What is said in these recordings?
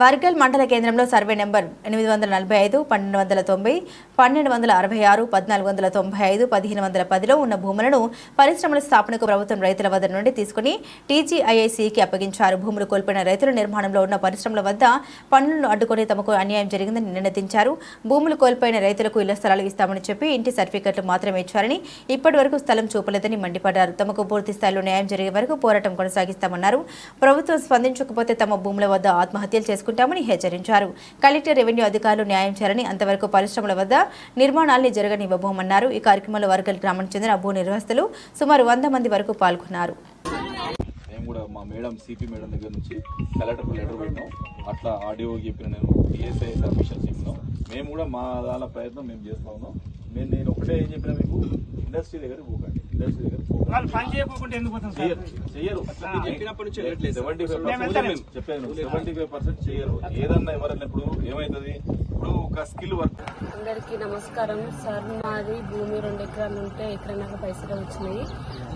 వర్గల్ మండల కేంద్రంలో survey number ఎనిమిది వందల నలభై ఐదు పన్నెండు వందల తొంభై పన్నెండు వందల అరవై ఆరు పద్నాలుగు వందల తొంభై ఐదు పదిహేను వందల పదిలో ఉన్న భూములను పరిశ్రమల స్థాపనకు ప్రభుత్వం రైతుల వద్ద నుండి తీసుకుని టీజీఐఐసికి అప్పగించారు. భూములు కోల్పోయిన రైతుల నిర్మాణంలో ఉన్న పరిశ్రమల వద్ద పన్నులను అడ్డుకొని తమకు అన్యాయం జరిగిందని నినదించారు భూములు కోల్పోయిన రైతులకు ఇళ్ళ స్థలాలు ఇస్తామని చెప్పి ఇంటి సర్టిఫికెట్లు మాత్రమే ఇచ్చారని ఇప్పటి వరకు స్థలం చూపలేదని మండిపడ్డారు. తమకు పూర్తి స్థాయిలో న్యాయం జరిగే వరకు పోరాటం కొనసాగిస్తామన్నారు. ప్రభుత్వం స్పందించకపోతే తమ భూముల వద్ద ఆత్మహత్యలు తీసుకుంటామని హెచ్చరించారు. కలెక్టర్ రెవెన్యూ అధికారులు న్యాయం చేయాలని అంతవరకు పరిశ్రమల వద్ద నిర్మాణాల్ని జరగనివ్వబోమన్నారు. ఈ కార్యక్రమంలో వరకల్ గ్రామానికి చెందిన భూ నిర్వాసితులు సుమారు వంద మంది వరకు పాల్గొన్నారు. మేము కూడా మా మేడం సిపి మేడం దగ్గర నుంచి కలెక్టర్కు లెటర్ పెట్టాం అట్లా ఆడియో చెప్పిన నేను పిఎస్ఐ సబ్మిషన్స్ చెప్పినాం. మేము కూడా మా దాని ప్రయత్నం మేము చేస్తా ఉన్నాం. నేను నేను ఒకటే ఏం చెప్పినా మీకు ఇండస్ట్రీ దగ్గర ఇండస్ట్రీ దగ్గర పోకండి. వాళ్ళు పని చేయకుండా ఎందుకు పోతాం సార్? చెయ్యరు చెయ్యరు చెప్పినప్పటి నుంచి వెళ్ళట్లేదు సార్. సెవెంటీ ఫైవ్ మేము పర్సెంట్ వెళ్తాం. చెప్పాను సెవెంటీ ఫైవ్ పర్సెంట్ చేయరు. ఏదన్నా ఎవరన్నా ఇప్పుడు ఇప్పుడు ఒక స్కిల్ వర్క్. అందరికీ నమస్కారం. సార్ మాది భూమి రెండు ఎకరాలు ఉంటే ఎకరన్నర పైసలు వచ్చినాయి.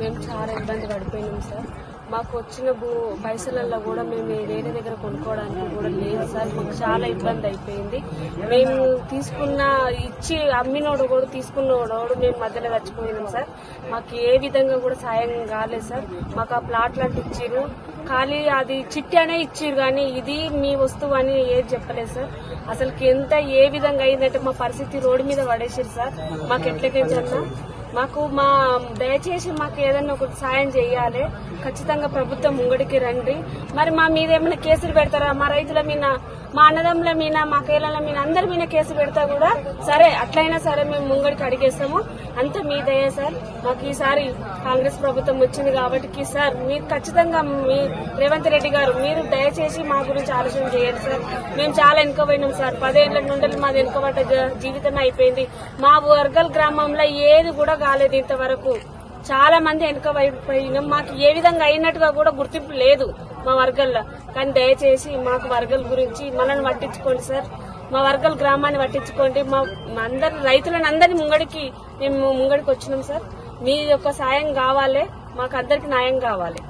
మేము చాలా ఇబ్బంది పడిపోయినాం సార్. మాకు వచ్చిన భూ పైసలల్లో కూడా మేము వేరే దగ్గర కొనుక్కోవడానికి కూడా లేదు సార్. మాకు చాలా ఇబ్బంది అయిపోయింది. మేము తీసుకున్న ఇచ్చి అమ్మినోడు కూడా తీసుకున్నోడు మేము మధ్యలో చచ్చిపోయినాం సార్. మాకు ఏ విధంగా కూడా సాయం కాలేదు సార్. మాకు ఆ ప్లాట్ లాంటి ఇచ్చారు ఖాళీ అది చిట్టి అనే ఇచ్చారు కానీ ఇది మీ వస్తువు అని ఏది చెప్పలేదు సార్. అసలు ఎంత ఏ విధంగా అయిందంటే మా పరిస్థితి రోడ్డు మీద పడేసారు సార్. మాకు ఎట్లకెంచన్నా మాకు మా దయచేసి మాకు ఏదైనా ఒకటి సాయం చేయాలి. ఖచ్చితంగా ప్రభుత్వం ముంగడికి రండి. మరి మా మీద ఏమైనా కేసులు పెడతారా? మా రైతుల మీద మా అన్నదమ్ముల మీద మా కేళ్ళ మీద అందరి మీద కేసు పెడతా కూడా సరే అట్లయినా సరే మేము ముంగడికి అడిగేస్తాము. అంత మీ దయ సార్. మాకు ఈసారి కాంగ్రెస్ ప్రభుత్వం వచ్చింది కాబట్టి సార్ మీరు ఖచ్చితంగా మీ రేవంత్ రెడ్డి గారు మీరు దయచేసి మా గురించి ఆలోచన చేయండి సార్. మేము చాలా వెనుకపోయినాం సార్. పదేళ్ళ నుండి మాది వెనుకబడ్డ జీవితం అయిపోయింది. మా వర్గల్ గ్రామంలో ఏది కూడా కాలేదు ఇంతవరకు. చాలా మంది వెనుకబడిపోయినాం. మాకు ఏ విధంగా అయినట్టుగా కూడా గుర్తింపు లేదు మా వర్గల్లో కానీ దయచేసి మాకు వర్గల గురించి మనల్ని పట్టించుకోండి సార్. మా వర్గల గ్రామాన్ని పట్టించుకోండి. మా అందరి రైతులను అందరినీ ముంగడికి మేము ముంగడికి వచ్చినాం సార్. మీ యొక్క సాయం కావాలి మాకు అందరికి న్యాయం కావాలి.